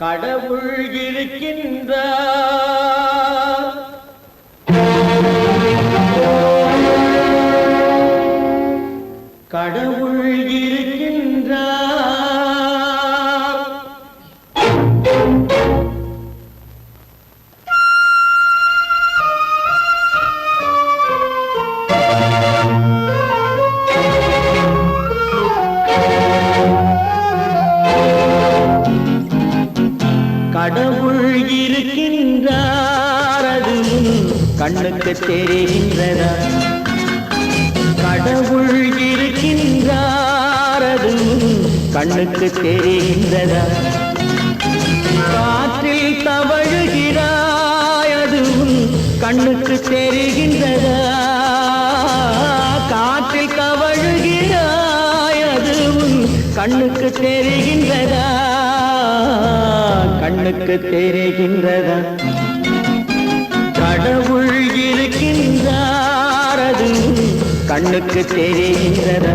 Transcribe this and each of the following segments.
கடவுள் இருக்கின்றார். கடவுள் இருக்கின்றார் அது கண்ணுக்கு தெரிகின்றதா? கடவுள் இருக்கின்றார் அது கண்ணுக்கு தெரிகின்றதா? காற்றில் தவழுகிறாய் அது கண்ணுக்கு தெரிகின்றதா? காற்றில் தவழுகிறாய் அது கண்ணுக்கு தெரிகின்றதா? கண்ணுக்கு தெரிகின்றதா? கடவுள் இருக்கின்றார் அது கண்ணுக்கு தெரிகின்றதா?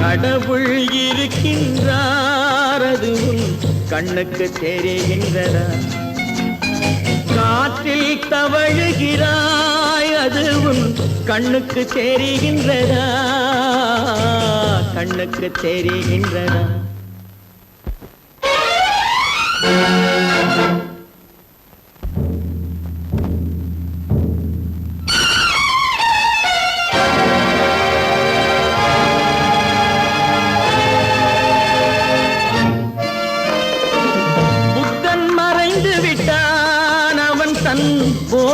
கடவுள் இருக்கின்றார் அது உன் கண்ணுக்கு தெரிகின்றதா? காற்றில் தவழுகிறாய் அது உன் கண்ணுக்கு தெரிகின்றதா? கண்ணுக்கு தெரிகின்றதா?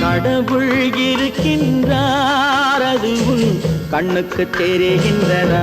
கடவுள் இருக்கின்றார். அது உன் கண்ணுக்கு தெரிகின்றதா?